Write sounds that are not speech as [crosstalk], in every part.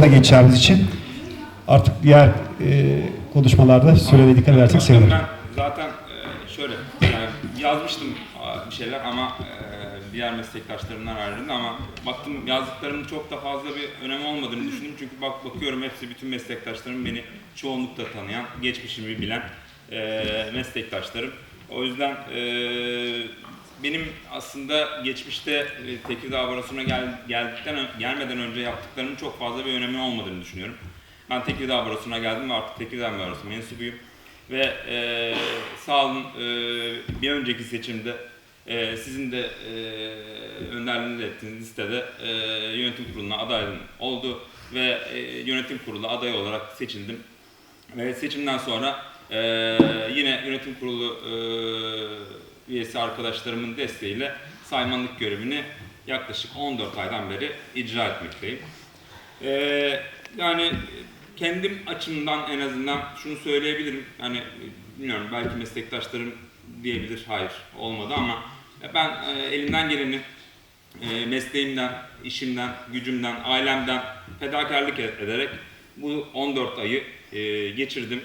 da geçeceğimiz için artık diğer e, konuşmalarda süreye dikkat edersek sevinirim. Ben zaten e, şöyle yani yazmıştım bir şeyler ama e, diğer meslektaşlarımdan ayrıldı ama baktım yazdıklarımın çok da fazla bir önemi olmadığını düşündüm. Çünkü bak bakıyorum hepsi bütün meslektaşlarım beni çoğunlukla tanıyan, geçmişimi bilen e, meslektaşlarım. O yüzden e, benim aslında geçmişte e, Tekirdağ Barosu'na gel, geldikten gelmeden önce yaptıklarımın çok fazla bir önemi olmadığını düşünüyorum. Ben Tekirdağ Barosu'na geldim ve artık Tekirdağ Barosu mensubuyum. Ve e, sağ olun e, bir önceki seçimde e, sizin de e, önderliğinde ettiğiniz listede e, yönetim kuruluna adaylığım oldu ve e, yönetim kurulu adayı olarak seçildim. Ve seçimden sonra e, yine yönetim kurulu e, üyesi arkadaşlarımın desteğiyle saymanlık görevini yaklaşık 14 aydan beri icra etmekteyim. Ee, yani kendim açımdan en azından şunu söyleyebilirim. Hani bilmiyorum belki meslektaşlarım diyebilir hayır olmadı ama ben e, elimden geleni e, mesleğimden, işimden, gücümden, ailemden fedakarlık ederek bu 14 ayı e, geçirdim.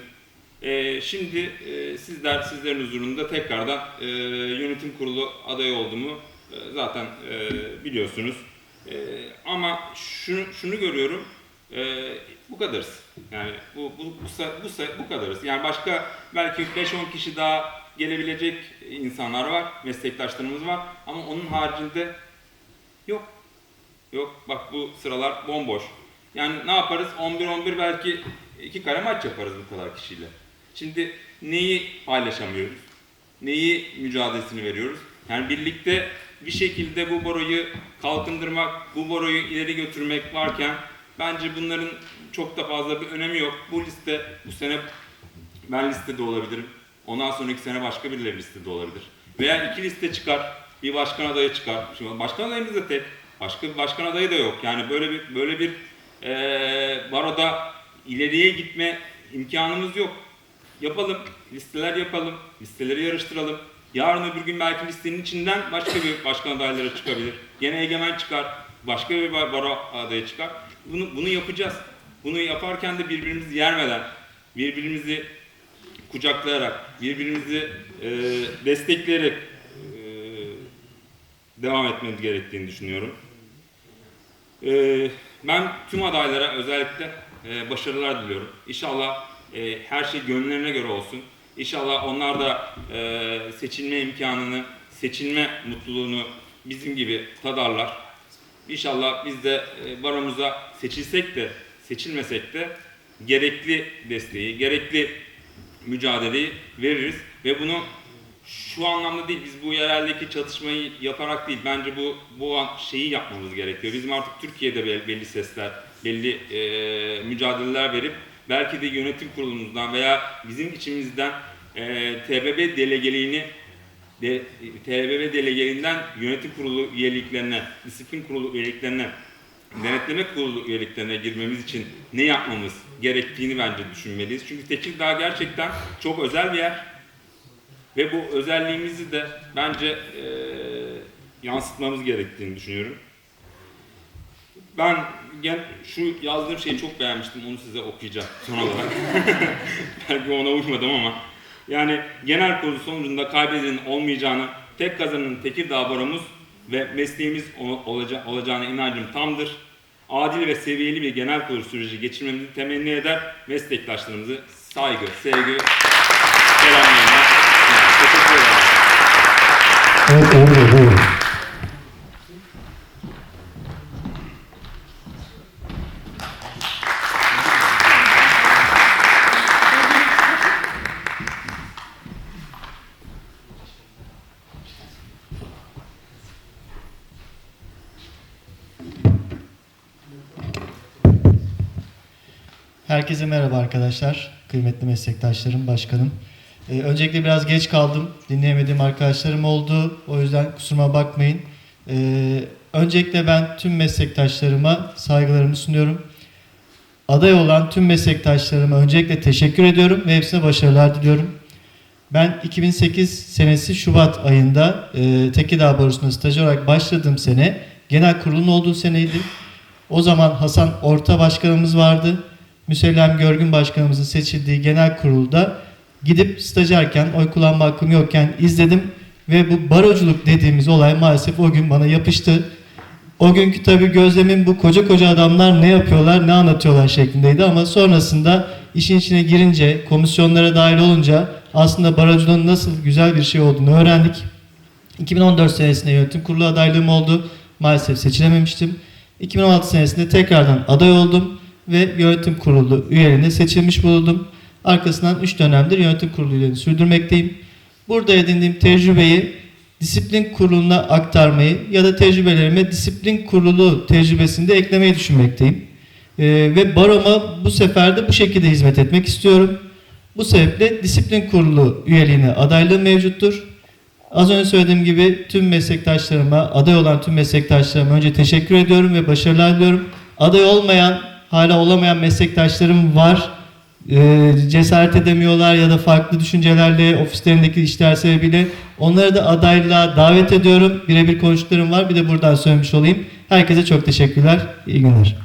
E, şimdi e, sizler sizlerin huzurunda tekrardan e, yönetim kurulu adayı olduğumu e, zaten e, biliyorsunuz. E, ama şunu, şunu görüyorum, e, bu kadarız. Yani bu, bu, bu, bu, bu kadarız. Yani başka belki 5-10 kişi daha gelebilecek insanlar var, meslektaşlarımız var. Ama onun haricinde yok. Yok bak bu sıralar bomboş. Yani ne yaparız? 11-11 belki iki kare maç yaparız bu kadar kişiyle. Şimdi neyi paylaşamıyoruz? Neyi mücadelesini veriyoruz? Yani birlikte bir şekilde bu boroyu kalkındırmak, bu boroyu ileri götürmek varken bence bunların çok da fazla bir önemi yok. Bu liste bu sene ben listede olabilirim. Ondan sonraki sene başka birileri listede olabilir. Veya iki liste çıkar, bir başkan adayı çıkar. Şimdi başkan adayımız da tek. Başka bir başkan adayı da yok. Yani böyle bir böyle bir eee baroda ileriye gitme imkanımız yok. Yapalım, listeler yapalım, listeleri yarıştıralım. Yarın öbür gün belki listenin içinden başka bir başkan adayları çıkabilir. Gene egemen çıkar, başka bir bar- baro adayı çıkar. Bunu, bunu yapacağız. Bunu yaparken de birbirimizi yermeden, birbirimizi kucaklayarak, birbirimizi e, destekleyerek e, devam etmemiz gerektiğini düşünüyorum. E, ben tüm adaylara özellikle e, başarılar diliyorum. İnşallah e, her şey gönüllerine göre olsun. İnşallah onlar da e, seçilme imkanını, seçilme mutluluğunu bizim gibi tadarlar. İnşallah biz de e, baromuza seçilsek de seçilmesek de gerekli desteği, gerekli mücadeleyi veririz ve bunu şu anlamda değil biz bu yereldeki çatışmayı yaparak değil bence bu bu an- şeyi yapmamız gerekiyor. Bizim artık Türkiye'de bel- belli sesler, belli e, mücadeleler verip belki de yönetim kurulumuzdan veya bizim içimizden e, TBB delegeliğini de, TBB delegeliğinden yönetim kurulu üyeliklerine, disiplin kurulu üyeliklerine denetleme kurulu üyeliklerine girmemiz için ne yapmamız gerektiğini bence düşünmeliyiz. Çünkü Tekirdağ gerçekten çok özel bir yer. Ve bu özelliğimizi de bence eee, yansıtmamız gerektiğini düşünüyorum. Ben gen, şu yazdığım şeyi çok beğenmiştim. Onu size okuyacağım son olarak. [laughs] Belki ona uymadım ama. Yani genel kurulu sonucunda kaybedenin olmayacağını, tek kazanın Tekirdağ baromuz ve mesleğimiz olaca- olacağına inancım tamdır. Adil ve seviyeli bir genel kurulu süreci geçirmemizi temenni eder. Meslektaşlarımızı saygı, sevgi, selamlarımla teşekkür ederim. Evet, Herkese merhaba arkadaşlar, kıymetli meslektaşlarım, başkanım. Ee, öncelikle biraz geç kaldım, dinleyemediğim arkadaşlarım oldu. O yüzden kusuruma bakmayın. Ee, öncelikle ben tüm meslektaşlarıma saygılarımı sunuyorum. Aday olan tüm meslektaşlarıma öncelikle teşekkür ediyorum ve hepsine başarılar diliyorum. Ben 2008 senesi Şubat ayında e, Tekirdağ Barosu'na staj olarak başladığım sene genel kurulun olduğu seneydi. O zaman Hasan Orta Başkanımız vardı. Müsellem Görgün Başkanımızın seçildiği genel kurulda gidip stajyerken, oy kullanma hakkım yokken izledim. Ve bu baroculuk dediğimiz olay maalesef o gün bana yapıştı. O günkü tabii gözlemim bu koca koca adamlar ne yapıyorlar, ne anlatıyorlar şeklindeydi ama sonrasında işin içine girince, komisyonlara dahil olunca aslında barajcılığın nasıl güzel bir şey olduğunu öğrendik. 2014 senesinde yönetim kurulu adaylığım oldu. Maalesef seçilememiştim. 2016 senesinde tekrardan aday oldum ve yönetim kurulu üyeliğine seçilmiş bulundum. Arkasından 3 dönemdir yönetim kurulu üyeliğini sürdürmekteyim. Burada edindiğim tecrübeyi disiplin kuruluna aktarmayı ya da tecrübelerime disiplin kurulu tecrübesinde eklemeyi düşünmekteyim. Ee, ve baroma bu sefer de bu şekilde hizmet etmek istiyorum. Bu sebeple disiplin kurulu üyeliğine adaylığım mevcuttur. Az önce söylediğim gibi tüm meslektaşlarıma, aday olan tüm meslektaşlarıma önce teşekkür ediyorum ve başarılar diliyorum. Aday olmayan, hala olamayan meslektaşlarım var. Ee, cesaret edemiyorlar ya da farklı düşüncelerle ofislerindeki işler sebebiyle onları da adaylığa davet ediyorum. Birebir konuştuklarım var. Bir de buradan söylemiş olayım. Herkese çok teşekkürler. İyi günler.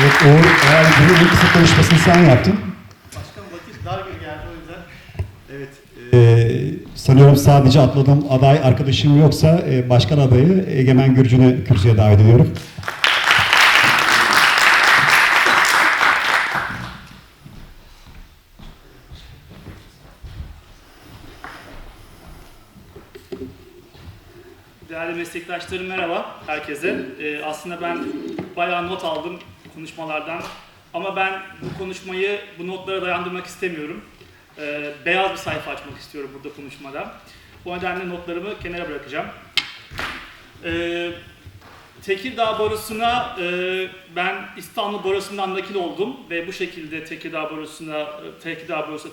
Evet, Uğur, eğer en kısa konuşmasını sen yaptın. Başkanım vakit dar bir geldi o yüzden. Evet. Ee, sanıyorum sadece atladığım aday arkadaşım yoksa e, başkan adayı Egemen Gürcün'ü kürsüye davet ediyorum. Değerli meslektaşlarım merhaba herkese. Ee, aslında ben bayağı not aldım konuşmalardan. Ama ben bu konuşmayı bu notlara dayandırmak istemiyorum. Ee, beyaz bir sayfa açmak istiyorum burada konuşmada. Bu nedenle notlarımı kenara bırakacağım. Ee, Tekirdağ Barosu'na e, ben İstanbul Barosu'ndan nakil oldum ve bu şekilde Tekirdağ Barosu'na Tekirdağ Barosu'na